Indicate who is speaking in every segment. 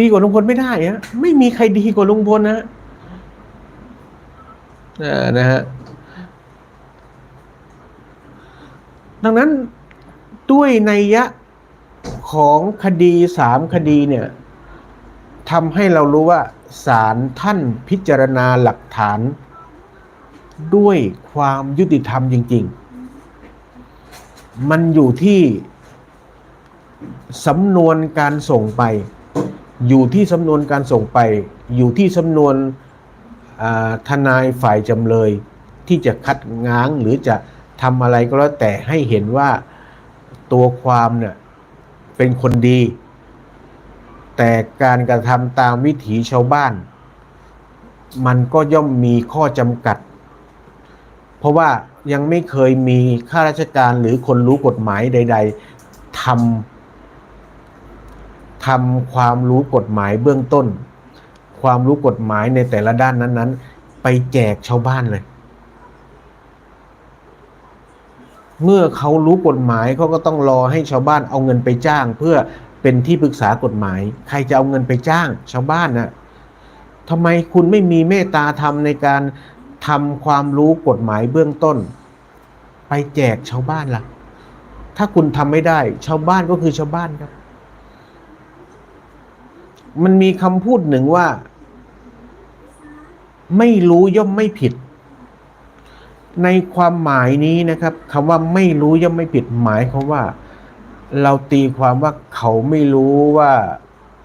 Speaker 1: ดีกว่าลุงพลไม่ได้ฮะไม่มีใครดีกว่าลุงพลนะอ่านะฮะดังนั้นด้วยนัยยะของคดีสามคดีเนี่ยทำให้เรารู้ว่าศาลท่านพิจารณาหลักฐาน ด้วยความยุติธรรมจริง ๆ มันอยู่ที่สำนวนการส่งไป อยู่ที่สำนวนการส่งไป อยู่ที่สำนวนทนายฝ่ายจำเลย ที่จะคัดง้างหรือจะทำอะไรก็แล้วแต่ให้เห็นว่าตัวความเนี่ยเป็นคนดี แต่การกระทำตามวิถีชาวบ้าน มันก็ย่อมมีข้อจำกัด เพราะว่ายังไม่เคยมีข้าราชการหรือคนรู้กฎหมายใด ๆทำ ทำความรู้กฎหมายเบื้องต้น ความรู้กฎหมายในแต่ละด้านนั้น ๆ ไปแจกชาวบ้านเลย เมื่อเขารู้กฎหมายเขาก็ต้องรอให้ชาวบ้านเอาเงินไปจ้าง เพื่อเป็นที่ปรึกษากฎหมาย ใครจะเอาเงินไปจ้างชาวบ้านน่ะทำไมคุณไม่มีเมตตาธรรมในการทำความรู้กฎหมายเบื้องต้น ไปแจกชาวบ้านล่ะ ถ้าคุณทำไม่ได้ ชาวบ้านก็คือชาวบ้านครับ มันมีคำพูดหนึ่งว่า ไม่รู้ย่อมไม่ผิด ในความหมายนี้นะครับคำว่าไม่รู้ย่อมไม่ผิดหมายความว่า เราตีความว่าเขาไม่รู้ว่า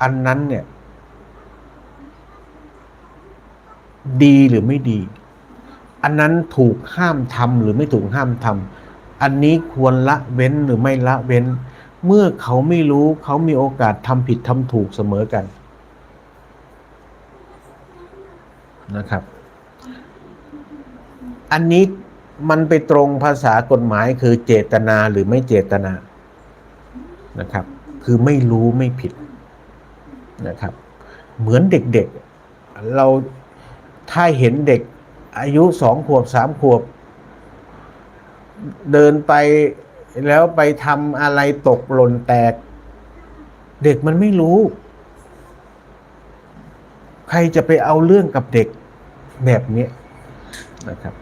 Speaker 1: อันนั้นเนี่ย ดีหรือไม่ดี อันนั้นถูกห้ามทำหรือไม่ถูกห้ามทำอันนี้ควรละเว้นหรือไม่ละเว้นเมื่อเขาไม่รู้เขามีโอกาสทำผิดทำถูกเสมอกัน นะครับ อันนี้มันไปตรงภาษากฎหมายคือเจตนาหรือไม่เจตนานะครับ คือไม่รู้ไม่ผิดนะครับ เหมือนเด็กๆ เราถ้าเห็นเด็กอายุสองขวบสามขวบ เดินไปแล้วไปทำอะไรตกหล่นแตก เด็กมันไม่รู้ ใครจะไปเอาเรื่องกับเด็ก แบบนี้นะครับ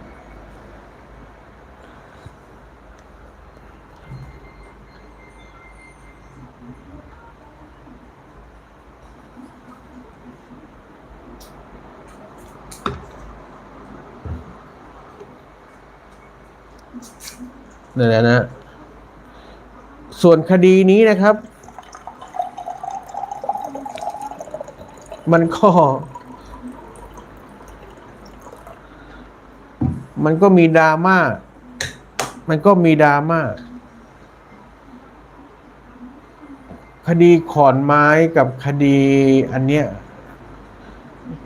Speaker 1: นั่นแหละนะ ส่วนคดีนี้นะครับ มันก็ มันก็มีดราม่า มันก็มีดราม่า คดีขอนไม้กับคดีอันเนี้ย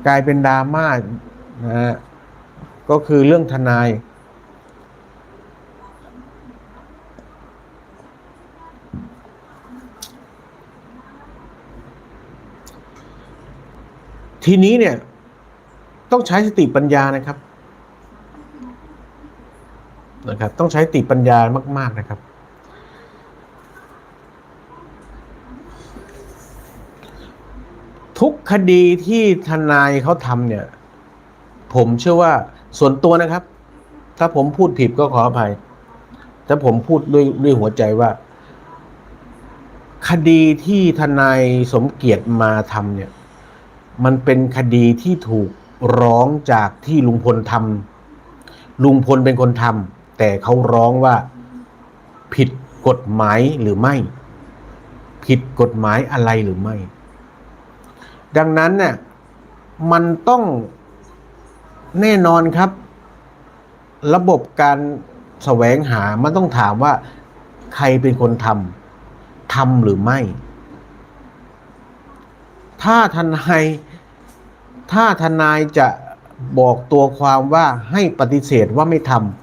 Speaker 1: กลายเป็นดราม่านะฮะก็คือเรื่องทนาย ทีนี้เนี่ย ต้องใช้สติปัญญานะครับ นะครับ ต้องใช้ติปัญญามาก ๆนะครับ ทุกคดีที่ทนายเขาทำเนี่ย ผมเชื่อว่าส่วนตัวนะครับ ถ้าผมพูดผิดก็ขออภัย แต่ผมพูดด้วยด้วยหัวใจว่า คดีที่ทนายสมเกียรติมาทำเนี่ย มันเป็นคดีที่ถูกร้องจากที่ลุงพลทำลุงพลเป็นคนทำ แต่เขาร้องว่าผิดกฎหมายหรือไม่ ผิดกฎหมายอะไรหรือไม่ ดังนั้นเนี่ยมันต้องแน่นอนครับ ระบบการแสวงหามันต้องถามว่า ใครเป็นคนทำทำหรือไม่ ถ้าทนายถ้าทนายจะบอกตัวความว่าให้ปฏิเสธว่าไม่ทำ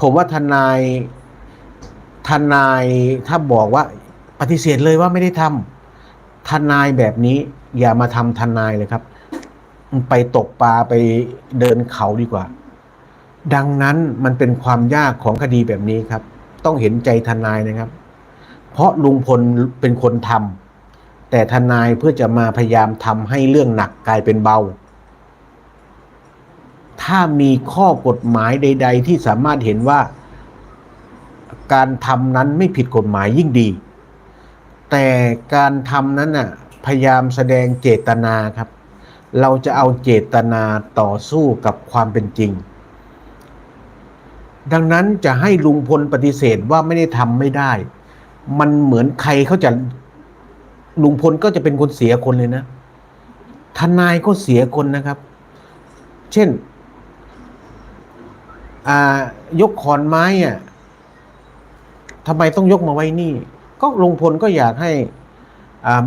Speaker 1: ผมว่าทนายทนายถ้าบอกว่าปฏิเสธเลยว่าไม่ได้ทำทนายแบบนี้อย่ามาทำทนายเลยครับ ไปตกปลาไปเดินเขาดีกว่า ดังนั้นมันเป็นความยากของคดีแบบนี้ครับ ต้องเห็นใจทนายนะครับ เพราะลุงพลเป็นคนทำแต่แต่ทนายเพื่อจะมาพยายามทำให้เรื่องหนักกลายเป็นเบา ถ้ามีข้อกฎหมายใด ๆ ที่สามารถเห็นว่า การทำนั้นไม่ผิดกฎหมายยิ่งดี แต่การทำนั้นน่ะพยายามแสดงเจตนาครับ เราจะเอาเจตนาต่อสู้กับความเป็นจริง ดังนั้นจะให้ลุงพลปฏิเสธว่าไม่ได้ทำไม่ได้ มันเหมือนใครเขาจะลุงพลก็จะเป็นคนเสียคนเลยนะทนายก็เสียคนนะครับ เช่น ยกขอนไม้อะทำไมต้องยกมาไว้นี่ ก็ลุงพลก็อยากให้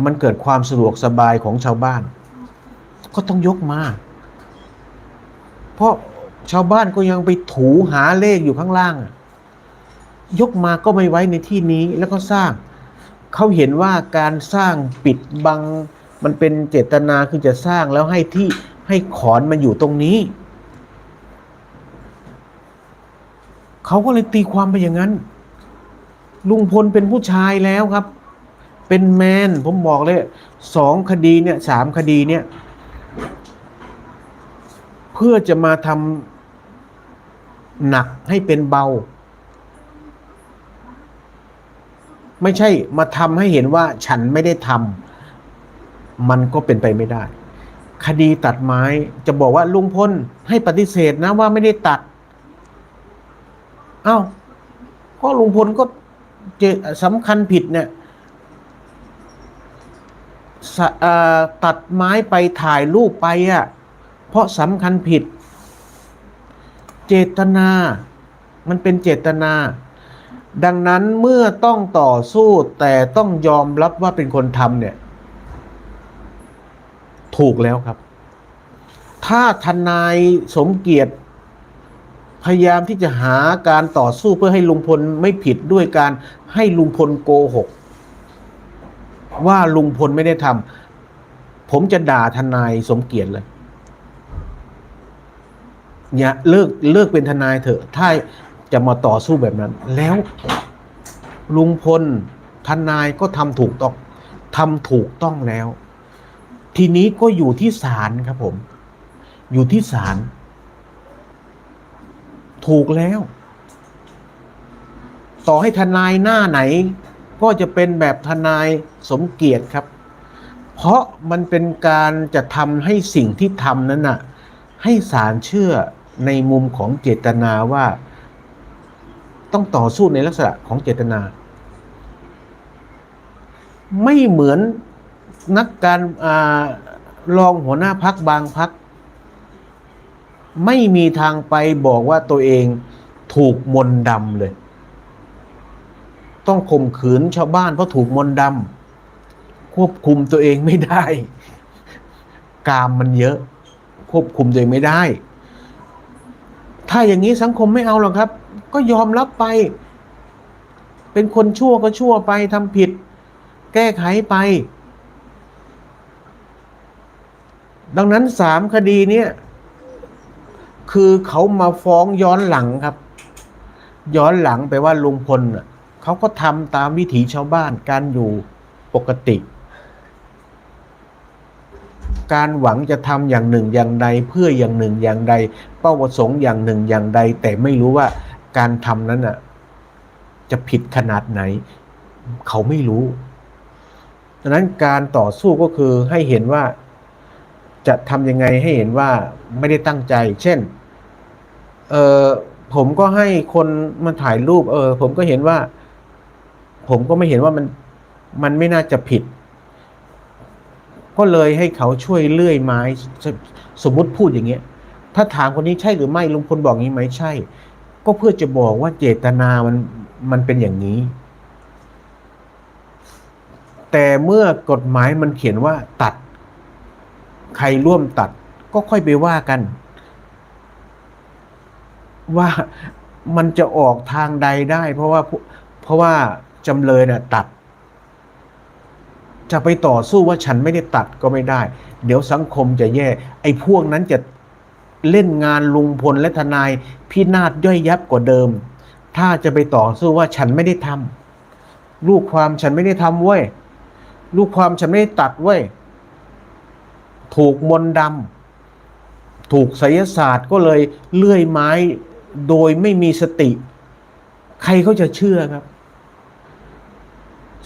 Speaker 1: มันเกิดความสะดวกสบายของชาวบ้าน ก็ต้องยกมา เพราะชาวบ้านก็ยังไปถูหาเลขอยู่ข้างล่าง ยกมาก็ไม่ไว้ในที่นี้แล้วก็สร้าง เขาเห็นว่าการสร้างปิดบัง มันเป็นเจตนาคือจะสร้างแล้วให้ที่ให้ขอนมันอยู่ตรงนี้ เขาก็เลยตีความไปอย่างนั้น ลุงพลเป็นผู้ชายแล้วครับ เป็นแมนผมบอกเลยสองคดีเนี่ยสามคดีเนี่ย เพื่อจะมาทำหนักให้เป็นเบา ไม่ใช่มาทำให้เห็นว่าฉันไม่ได้ทำมันก็เป็นไปไม่ได้ คดีตัดไม้จะบอกว่าลุงพลให้ปฏิเสธนะว่าไม่ได้ตัด เอ้าก็ลุงพลก็เจสำคัญผิดเนี่ยตัดไม้ไปถ่ายรูปไปอะ เพราะสำคัญผิด เจตนา มันเป็นเจตนา ดังนั้นเมื่อต้องต่อสู้แต่ต้องยอมรับว่าเป็นคนทำเนี่ย ถูกแล้วครับ ถ้าทนายสมเกียรติ พยายามที่จะหาการต่อสู้เพื่อให้ลุงพลไม่ผิดด้วยการให้ลุงพลโกหก ว่าลุงพลไม่ได้ทำผมจะด่าทนายสมเกียรติเลยเนี่ยเลิกเลิกเป็นทนายเถอะ ถ้าจะมาต่อสู้แบบนั้น แล้วลุงพลทนายก็ทำถูกต้องทำถูกต้องแล้ว ทีนี้ก็อยู่ที่ศาลครับผม อยู่ที่ศาล ถูกแล้ว ต่อให้ทนายหน้าไหน ก็จะเป็นแบบทนายสมเกียรติครับ เพราะมันเป็นการจะทำให้สิ่งที่ทำนั้นน่ะ ให้ศาลเชื่อในมุมของเจตนาว่า ต้องต่อสู้ในลักษณะของเจตนา ไม่เหมือนนักการอารองหัวหน้าพักบางพัก ไม่มีทางไปบอกว่าตัวเองถูกมนดำเลย ต้องข่มขืนชาวบ้านเพราะถูกมนดำควบคุมตัวเองไม่ได้ กามมันเยอะ ควบคุมตัวเองไม่ได้ ถ้าอย่างนี้สังคมไม่เอาหรอกครับ ก็ยอมรับไป เป็นคนชั่วก็ชั่วไปทำผิด แก้ไขไป ดังนั้นสามคดีเนี้ย คือเขามาฟ้องย้อนหลังครับ ย้อนหลังไปว่าลุงพลน่ะเขาก็ทำตามวิถีชาวบ้านการอยู่ปกติ การหวังจะทำอย่างหนึ่งอย่างใดเพื่ออย่างหนึ่งอย่างใด เป้าประสงค์อย่างหนึ่งอย่างใด แต่ไม่รู้ว่าการทำนั้นน่ะจะผิดขนาดไหน เขาไม่รู้ดังนั้นการต่อสู้ก็คือให้เห็นว่าจะทำยังไงให้เห็นว่าไม่ได้ตั้งใจ เช่น เออผมก็ให้คนมาถ่ายรูป เออ ผมก็เห็นว่า ผมก็ไม่เห็นว่ามันมันไม่น่าจะผิด ก็เลยให้เขาช่วยเลื่อยไม้สมมติพูดอย่างเงี้ย ถ้าถามคนนี้ใช่หรือไม่ลุงพลบอกงี้ไหมใช่ ก็เพื่อจะบอกว่าเจตนามันมันเป็นอย่างนี้ แต่เมื่อกฎหมายมันเขียนว่าตัด ใครร่วมตัดก็ค่อยไปว่ากัน ว่ามันจะออกทางใดได้ เพราะว่าเพราะว่าจำเลยน่ะตัด จะไปต่อสู้ว่าฉันไม่ได้ตัดก็ไม่ได้ เดี๋ยวสังคมจะแย่ ไอ้พวกนั้นจะเล่นงานลุงพลและทนายพินาศย่อยยับกว่าเดิม ถ้าจะไปต่อสู้ว่าฉันไม่ได้ทำลูกความฉันไม่ได้ทำเว้ยลูกความฉันไม่ได้ตัดเว้ยถูกมนต์ดำถูกไสยศาสตร์ก็เลยเลื่อยไม้ โดยไม่มีสติ ใครเขาจะเชื่อครับ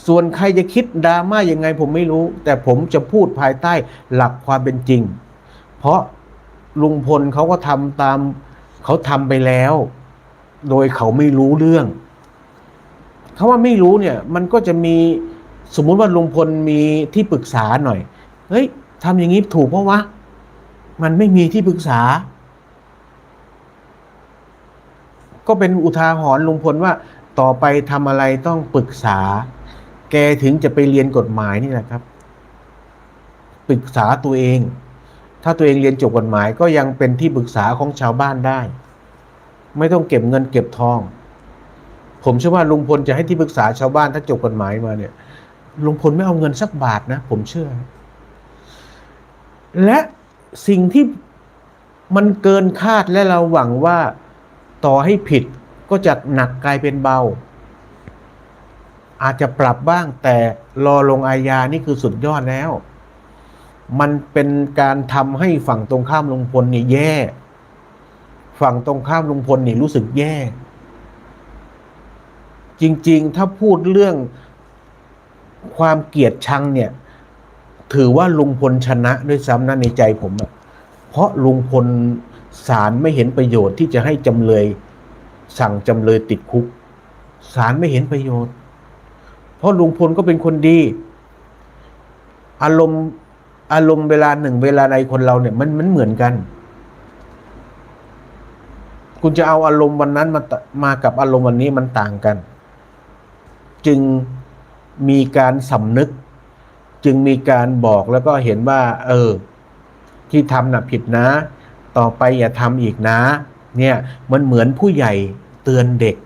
Speaker 1: ส่วนใครจะคิดดราม่ายังไงผมไม่รู้ แต่ผมจะพูดภายใต้หลักความเป็นจริง เพราะลุงพลเขาก็ทำตามเขาทำไปแล้ว โดยเขาไม่รู้เรื่องเขาว่าไม่รู้เนี่ย มันก็จะมีสมมุติว่าลุงพลมีที่ปรึกษาหน่อย เฮ้ยทำอย่างนี้ถูกเพราะวะ มันไม่มีที่ปรึกษา ก็เป็นอุทาหรณ์ลุงพลว่าต่อไปทำอะไรต้องปรึกษา แกถึงจะไปเรียนกฎหมายนี่แหละครับ ปรึกษาตัวเอง ถ้าตัวเองเรียนจบกฎหมายก็ยังเป็นที่ปรึกษาของชาวบ้านได้ ไม่ต้องเก็บเงินเก็บทอง ผมเชื่อว่าลุงพลจะให้ที่ปรึกษาชาวบ้านถ้าจบกฎหมายมาเนี่ยลุงพลไม่เอาเงินสักบาทนะ ผมเชื่อ และสิ่งที่มันเกินคาดและเราหวังว่า ต่อให้ผิดก็จะหนักกลายเป็นเบา อาจจะปรับบ้างแต่รอลงอาญานี่คือสุดยอดแล้ว มันเป็นการทำให้ฝั่งตรงข้ามลุงพลนี่แย่ ฝั่งตรงข้ามลุงพลนี่รู้สึกแย่ จริงๆ ถ้าพูดเรื่องความเกลียดชังเนี่ย ถือว่าลุงพลชนะด้วยซ้ำนะในใจผมอะเพราะลุงพล ศาลไม่เห็นประโยชน์ที่จะให้จำเลย สั่งจำเลยติดคุกศาลไม่เห็นประโยชน์ เพราะลุงพลก็เป็นคนดี อารมณ์อารมณ์เวลาหนึ่งเวลาใดคนเราเนี่ยมันมันเหมือนกัน คุณจะเอาอารมณ์วันนั้นมามากับอารมณ์วันนี้มันต่างกัน จึงมีการสำนึก จึงมีการบอกแล้วก็เห็นว่า เออ ที่ทำน่ะผิดนะ ต่อไปอย่าทำอีกนะ เนี่ยมันเหมือนผู้ใหญ่เตือนเด็ก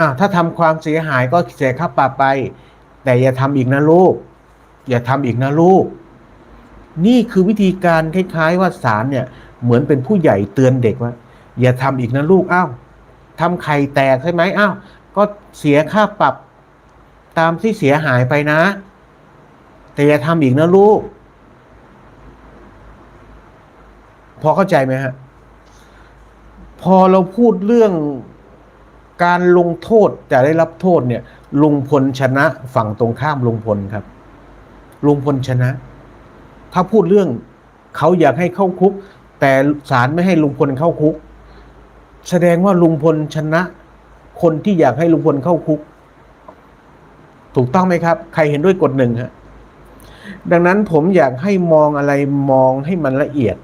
Speaker 1: อะถ้าทำความเสียหายก็เสียค่าปรับไป แต่อย่าทำอีกนะลูก อย่าทำอีกนะลูก นี่คือวิธีการคล้ายๆ ว่าศาลเนี่ยเหมือนเป็นผู้ใหญ่เตือนเด็กว่า อย่าทำอีกนะลูกอ้าวทำไข่แตกใช่ไหมอ้าวก็เสียค่าปรับตามที่เสียหายไปนะ แต่อย่าทำอีกนะลูก พอเข้าใจไหมฮะ พอเราพูดเรื่องการลงโทษจะได้รับโทษเนี่ย ลุงพลชนะฝั่งตรงข้ามลุงพลครับ ลุงพลชนะ ถ้าพูดเรื่องเขาอยากให้เข้าคุก แต่ศาลไม่ให้ลุงพลเข้าคุก แสดงว่าลุงพลชนะ คนที่อยากให้ลุงพลเข้าคุก ถูกต้องไหมครับ ใครเห็นด้วยกดหนึ่งฮะดังนั้นผมอยากให้มองอะไรมองให้มันละเอียด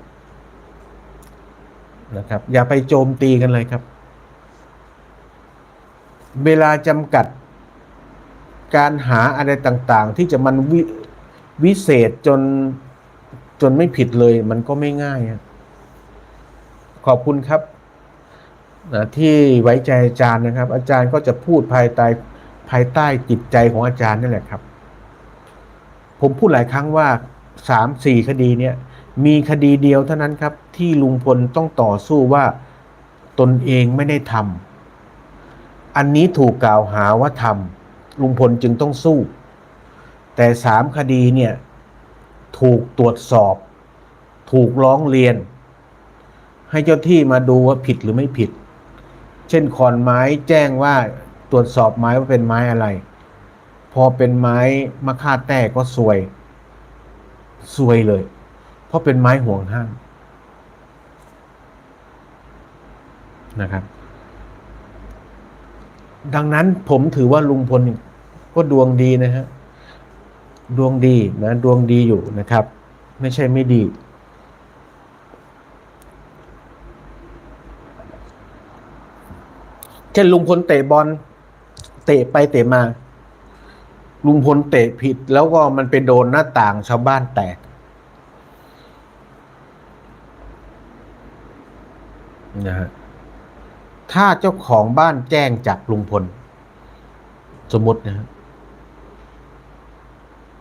Speaker 1: นะครับ อย่าไปโจมตีกันเลยครับ เวลาจำกัดการหาอะไรต่างๆ ที่จะมันววิเศษจนจนไม่ผิดเลย มันก็ไม่ง่าย ขอบคุณครับนะที่ไว้ใจอาจารย์นะครับ อาจารย์ก็จะพูดภายใต้ภายใต้จิตใจของอาจารย์นั่นแหละครับ ผมพูดหลายครั้งว่าสามสี่คดีเนี่ย มีคดีเดียวเท่านั้นครับ ที่ลุงพลต้องต่อสู้ว่าตนเองไม่ได้ทำอันนี้ถูกกล่าวหาว่าทำลุงพลจึงต้องสู้ แต่สามคดีเนี่ยถูกตรวจสอบ ถูกร้องเรียน ให้เจ้าที่มาดูว่าผิดหรือไม่ผิด เช่นขอนไม้แจ้งว่าตรวจสอบไม้ว่าเป็นไม้อะไร พอเป็นไม้มะค่าแต้ก็ซวยซวยเลย ราะเป็นไม้ห่วงห้ามนะครับ ดังนั้นผมถือว่าลุงพลก็ดวงดีนะฮะ ดวงดีนะ ดวงดีอยู่นะครับ ไม่ใช่ไม่ดี เช่นลุงพลเตะบอล เตะไปเตะมา ลุงพลเตะผิดแล้วก็มันไปโดนหน้าต่างชาวบ้านแตก นะฮะถ้าเจ้าของบ้านแจ้งจับลุงพล สมมตินะฮะ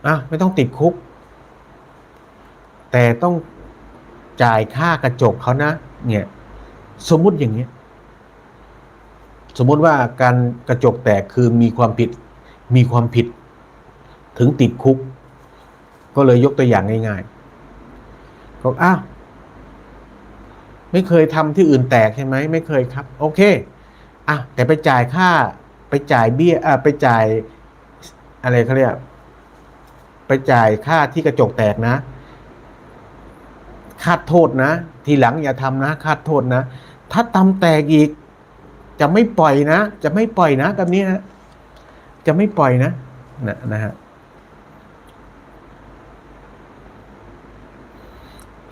Speaker 1: อะไม่ต้องติดคุก แต่ต้องจ่ายค่ากระจกเขานะ เนี่ย สมมุติอย่างเงี้ย สมมุติว่าการกระจกแตกคือมีความผิด มีความผิด ถึงติดคุก ก็เลยยกตัวอย่างง่ายๆก็อ้าว ไม่เคยทำที่อื่นแตกใช่ไหมไม่เคยครับ โอเคอะแต่ไปจ่ายค่าไปจ่ายเบี้ยอะไปจ่ายอะไรเขาเรียกไปจ่ายค่าที่กระจกแตกนะคาดโทษนะ ทีหลังอย่าทำนะคาดโทษนะ ถ้าตำแตกอีก จะไม่ปล่อยนะ จะไม่ปล่อยนะแบบนี้นะ จะไม่ปล่อยนะนะนะฮะ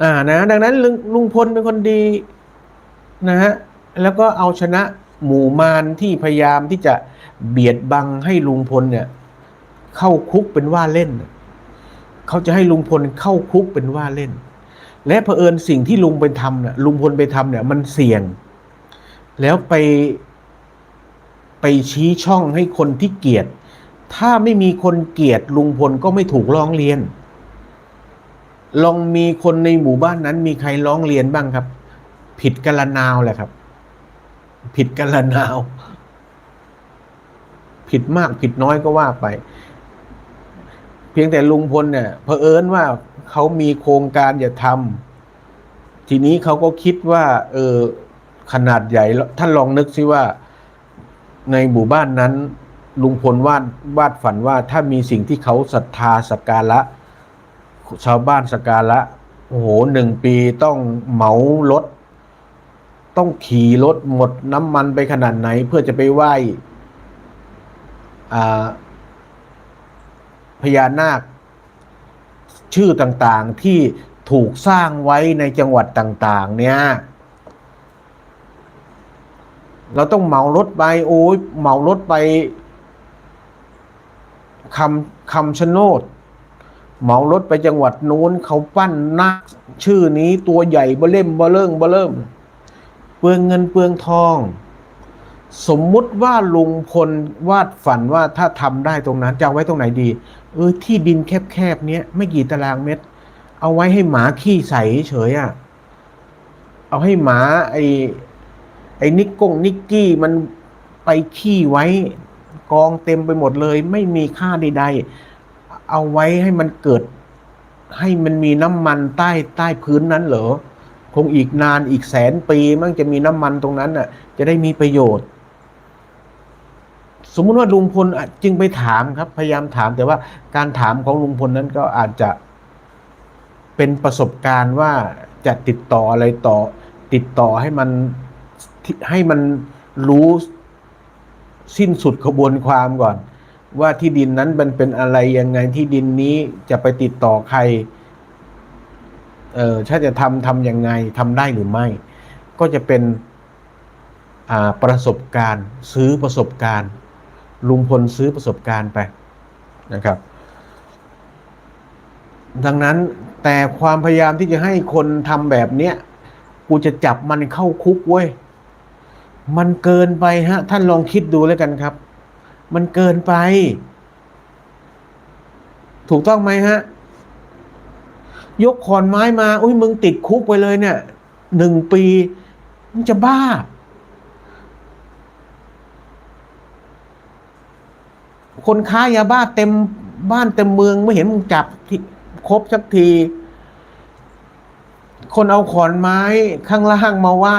Speaker 1: อ่านะ ดังนั้นลุงลุงพลเป็นคนดีนะฮะแล้วก็เอาชนะหมู่มารที่พยายามที่จะเบียดบังให้ลุงพลเนี่ย เข้าคุกเป็นว่าเล่น เขาจะให้ลุงพลเข้าคุกเป็นว่าเล่น และเผอิญสิ่งที่ลุงไปทำเนี่ยลุงพลไปทำเนี่ย มันเสี่ยง แล้วไปไปชี้ช่องให้คนที่เกลียด ถ้าไม่มีคนเกลียดลุงพลก็ไม่ถูกร้องเรียน ลองมีคนในหมู่บ้านนั้น มีใครร้องเรียนบ้างครับ ผิดกันละนาวแหละครับ ผิดกันละนาว ผิดมากผิดน้อยก็ว่าไป เพียงแต่ลุงพลเนี่ยเผอิญว่าเขามีโครงการจะทำทีนี้เขาก็คิดว่า เออขนาดใหญ่แล้วท่านลองนึกซิว่าในหมู่บ้านนั้น ลุงพลวาดวาดฝันว่าถ้ามีสิ่งที่เขาศรัทธาสักการะ ชาวบ้านสการะโอ้โหหนึ่งปีต้องเหมารถ ต้องขี่รถหมดน้ำมันไปขนาดไหน เพื่อจะไปไหว้พญานาค ชื่อต่างๆที่ถูกสร้างไว้ในจังหวัดต่าง ๆ เนี่ย เราต้องเหมารถไปโอ้ยเหมารถไปคำคำชะโนด เหมารถไปจังหวัดนู้นเขาปั้นนาคชื่อนี้ตัวใหญ่เบล่มเบอเริ่งเบอเริ่มเปลืองเงินเปลืองทอง สมมุติว่าลุงพลวาดฝันว่าถ้าทำได้ตรงนั้นจะเอาไว้ตรงไหนดี เออที่ดินแคบๆเนี้ยไม่กี่ตารางเมตร เอาไว้ให้หมาขี้ใสเฉยอะ่ะเอาให้หมาไอไอ้นิกกงนิกกี้มันไปขี้ไว้กองเต็มไปหมดเลย ไม่มีค่าใดๆ เอาไว้ให้มันเกิด ให้มันมีน้ำมันใต้ใต้พื้นนั้นเหรอคงอีกนานอีกแสนปีมันจะมีน้ำมันตรงนั้นน่ะ จะได้มีประโยชน์ สมมติว่าลุงพลจึงไปถามครับ พยายามถามแต่ว่าการถามของลุงพลนั้นก็อาจจะเป็นประสบการณ์ว่าจะติดต่ออะไรต่อ ติดต่อให้มันให้มันรู้สิ้นสุดขบวนความก่อน ว่าที่ดินนั้นมันเป็นอะไรยังไงที่ดินนี้จะไปติดต่อใคร เออถ้าจะทำทำยังไงทำได้หรือไม่ ก็จะเป็นอ่าประสบการณ์ซื้อประสบการณ์ ลุงพลซื้อประสบการณ์ไปนะครับ ดังนั้นแต่ความพยายามที่จะให้คนทำแบบเนี้ยกูจะจับมันเข้าคุกเว้ย มันเกินไปฮะ ท่านลองคิดดูแล้วกันครับ มันเกินไป ถูกต้องไหมฮะ ยกขอนไม้มา อุ้ยมึงติดคุกไปเลยเนี่ยหนึ่งปี มึงจะบ้า คนค้ายาบ้าเต็มบ้านเต็มเมืองไม่เห็นมึงจับที่ครบสักที คนเอาขอนไม้ข้างล่างมาไหว้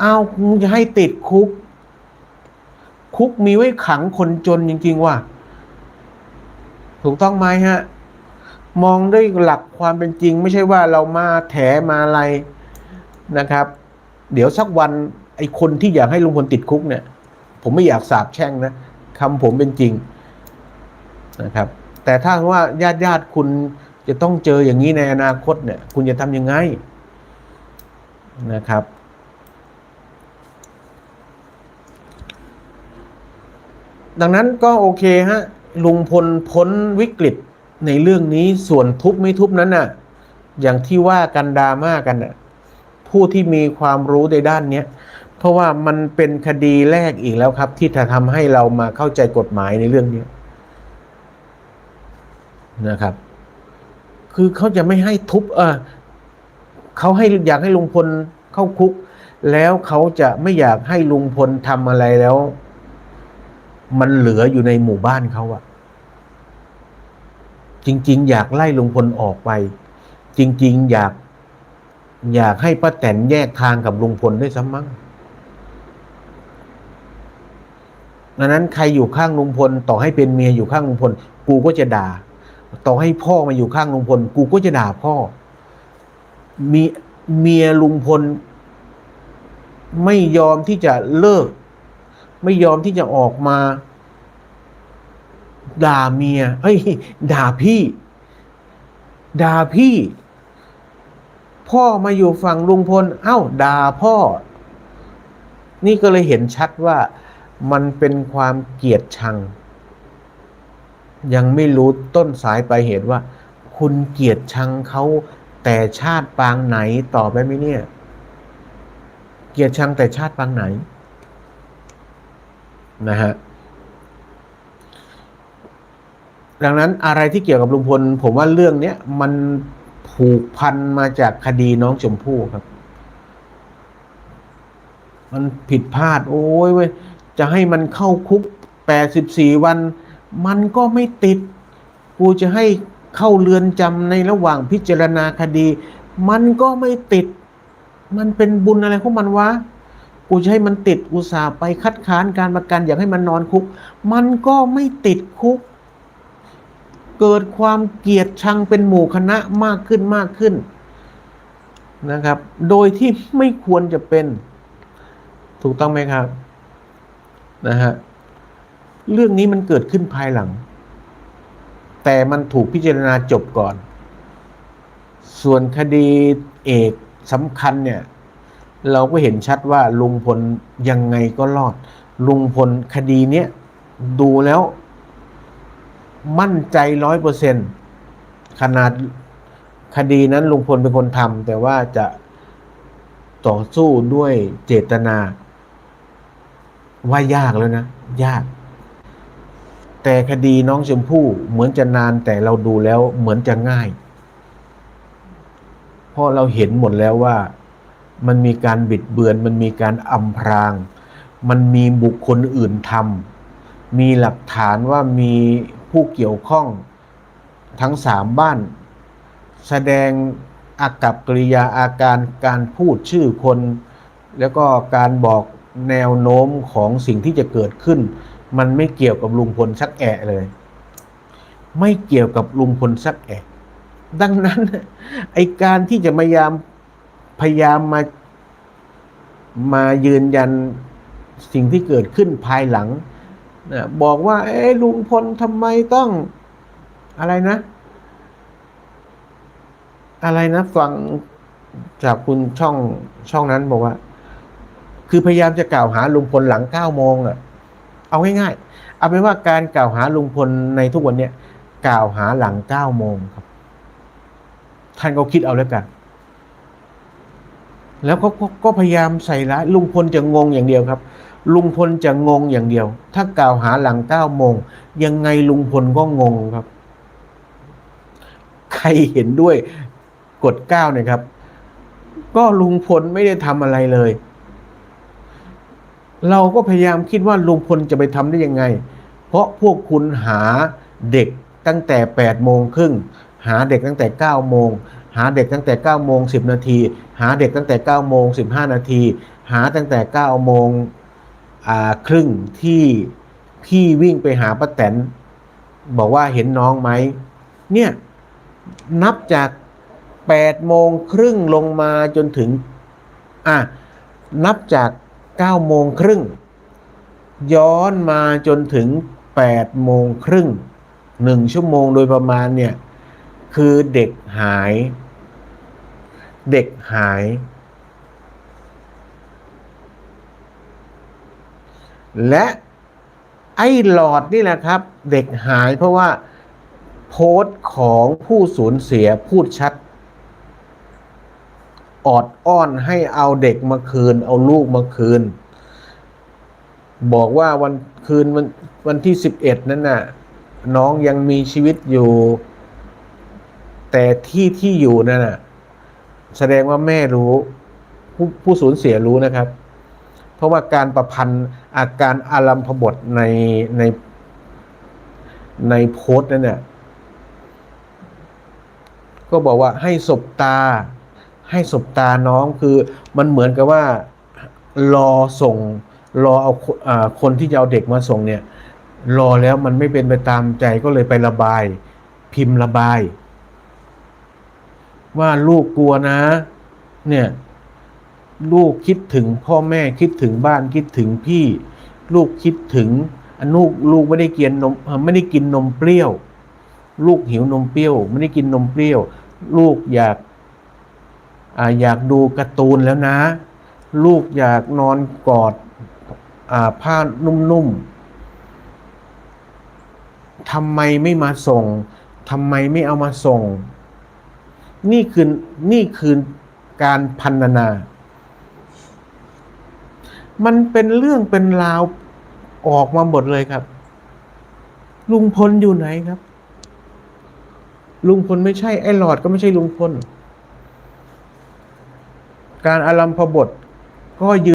Speaker 1: เอามึงจะให้ติดคุก คุกมีไว้ขังคนจนจริง ๆ ว่ะถูกต้องไหมฮะ มองด้วยหลักความเป็นจริง ไม่ใช่ว่าเรามาแถมาอะไรนะครับ เดี๋ยวสักวันไอ้คนที่อยากให้ลุงพลติดคุกเนี่ย ผมไม่อยากสาบแช่งนะคำผมเป็นจริงนะครับ แต่ถ้าว่าญาติญาติคุณจะต้องเจออย่างนี้ในอนาคตเนี่ย คุณจะทำยังไงนะครับ ดังนั้นก็โอเคฮะลุงพลพ้นวิกฤตในเรื่องนี้ส่วนทุบไม่ทุบนั้นน่ะ อย่างที่ว่ากันดราม่ากันน่ะผู้ที่มีความรู้ในด้านเนี้ยเพราะว่ามันเป็นคดีแรกอีกแล้วครับ ที่จะทำให้เรามาเข้าใจกฎหมายในเรื่องนี้นะครับ คือเขาจะไม่ให้ทุบเออเขาให้อยากให้ลุงพลเข้าคุก แล้วเขาจะไม่อยากให้ลุงพลทำอะไรแล้ว มันเหลืออยู่ในหมู่บ้านเขาอะจริง ๆ อยากไล่ลุงพลออกไป จริง ๆ อยาก อยากให้ป้าแตนแยกทางกับลุงพลด้วยซ้ำมั้งดังนั้นใครอยู่ข้างลุงพล ต่อให้เป็นเมียอยู่ข้างลุงพล กูก็จะด่า ต่อให้พ่อมาอยู่ข้างลุงพล กูก็จะด่าพ่อ มีเมียลุงพล ไม่ยอมที่จะเลิก ไม่ยอมที่จะออกมา ด่าเมียเฮ้ยด่าพี่ ด่าพี่ พ่อมาอยู่ฝั่งลุงพล เอ้า ด่าพ่อ นี่ก็เลยเห็นชัดว่ามันเป็นความเกลียดชัง ยังไม่รู้ต้นสายปลายเหตุว่า คุณเกลียดชังเขาแต่ชาติปางไหนต่อไปไหมเนี่ย เกลียดชังแต่ชาติปางไหน นะฮะดังนั้นอะไรที่เกี่ยวกับลุงพล ผมว่าเรื่องเนี้ยมันผูกพันมาจากคดีน้องชมพู่ครับ มันผิดพลาด โอ้ยเว้ยจะให้มันเข้าคุก84วัน มันก็ไม่ติด กูจะให้เข้าเรือนจำในระหว่างพิจารณาคดี มันก็ไม่ติด มันเป็นบุญอะไรของมันวะ กูจะให้มันติดอุตส่าห์ไปคัดค้านการประกันอยากให้มันนอนคุก มันก็ไม่ติดคุก เกิดความเกลียดชังเป็นหมู่คณะมากขึ้นมากขึ้นนะครับ โดยที่ไม่ควรจะเป็น ถูกต้องไหมครับนะฮะเรื่องนี้มันเกิดขึ้นภายหลัง แต่มันถูกพิจารณาจบก่อน ส่วนคดีเอกสำคัญเนี่ย เราก็เห็นชัดว่าลุงพลยังไงก็รอด ลุงพลคดีเนี้ยดูแล้ว มั่นใจร้อยเปอร์เซ็นขนาดคดีนั้นลุงพลเป็นคนทำแต่ว่าจะต่อสู้ด้วยเจตนา ว่ายากแล้วนะ ยาก แต่คดีน้องชมพู่เหมือนจะนานแต่เราดูแล้วเหมือนจะง่าย เพราะเราเห็นหมดแล้วว่า มันมีการบิดเบือน มันมีการอำพราง มันมีบุคคลอื่นทำมีหลักฐานว่ามีผู้เกี่ยวข้องทั้งสามบ้าน แสดงอากับกริยาอาการการพูดชื่อคน แล้วก็การบอกแนวโน้มของสิ่งที่จะเกิดขึ้น มันไม่เกี่ยวกับลุงพลสักแอะเลย ไม่เกี่ยวกับลุงพลสักแอะดังนั้นไอการที่จะพยายาม พยายามมามายืนยันสิ่งที่เกิดขึ้นภายหลังนะบอกว่า เอ้ลุงพลทำไมต้องอะไรนะ อะไรนะฟังจากคุณช่องช่องนั้นบอกว่า คือพยายามจะกล่าวหาลุงพลหลังเก้าโมงอะ เอาง่ายๆเอาเป็นว่าการกล่าวหาลุงพลในทุกวันเนี้ยกล่าวหาหลังเก้าโมงครับ ท่านก็คิดเอาแล้วกัน แล้วก็ก็ก็พยายามใส่ร้ายลุงพลจะงงอย่างเดียวครับ ลุงพลจะงงอย่างเดียว ถ้ากล่าวหาหลังเก้าโมงยังไงลุงพลก็งงครับ ใครเห็นด้วยกดเก้าเนี่ยครับ ก็ลุงพลไม่ได้ทำอะไรเลย เราก็พยายามคิดว่าลุงพลจะไปทำได้ยังไง เพราะพวกคุณหาเด็กตั้งแต่8ปดโมงครึ่งหาเด็กตั้งแต่9ก้าโมง หาเด็กตั้งแต่9โมงสินาที หาเด็กตั้งแต่9โมงสินาที หาตั้งแต่9โมงครึ่งที่พี่วิ่งไปหาป้าแตน บอกว่าเห็นน้องไหม เนี่ยนับจาก8โมงครึ่งลงมาจนถึงอะนับจาก9โมงครึ่งย้อนมาจนถึง8โมงครึ่งหนึ่งชั่วโมงโดยประมาณเนี่ย คือเด็กหาย เด็กหาย และไอ้หลอดนี่แหละครับ เด็กหายเพราะว่า โพสต์ของผู้สูญเสียพูดชัด ออดอ้อนให้เอาเด็กมาคืน เอาลูกมาคืน บอกว่าวันคืนวันวันที่สิบเอ็ดนั้นน่ะ น้องยังมีชีวิตอยู่ แต่ที่ที่อยู่นั่นน่ะ แสดงว่าแม่รู้ผู้ผู้สูญเสียรู้นะครับ เพราะว่าการประพันธ์อาการอารัมพบทในในในโพสต์นั้นเนี่ยก็บอกว่าให้สบตา ให้สบตาน้องคือมันเหมือนกับว่า รอส่ง รอเอาคนอ่าคนที่จะเอาเด็กมาส่งเนี่ย รอแล้วมันไม่เป็นไปตามใจก็เลยไประบาย พิมพ์ระบาย ว่าลูกกลัวนะ เนี่ย ลูกคิดถึงพ่อแม่คิดถึงบ้านคิดถึงพี่ ลูกคิดถึงอนลูกลูกไม่ได้กินนมไม่ได้กินนมเปรี้ยว ลูกหิวนมเปรี้ยว ไม่ได้กินนมเปรี้ยว ลูกอยากอ่าอยากดูการ์ตูนแล้วนะ ลูกอยากนอนกอดอ่าผ้านุ่มๆทำไมไม่มาส่งทำไมไม่เอามาส่ง นี่คือนี่คือการพันนา มันเป็นเรื่องเป็นราวออกมาหมดเลยครับ ลุงพลอยู่ไหนครับ ลุงพลไม่ใช่ไอ้หลอดก็ไม่ใช่ลุงพล การอารัมพบทก็ยืน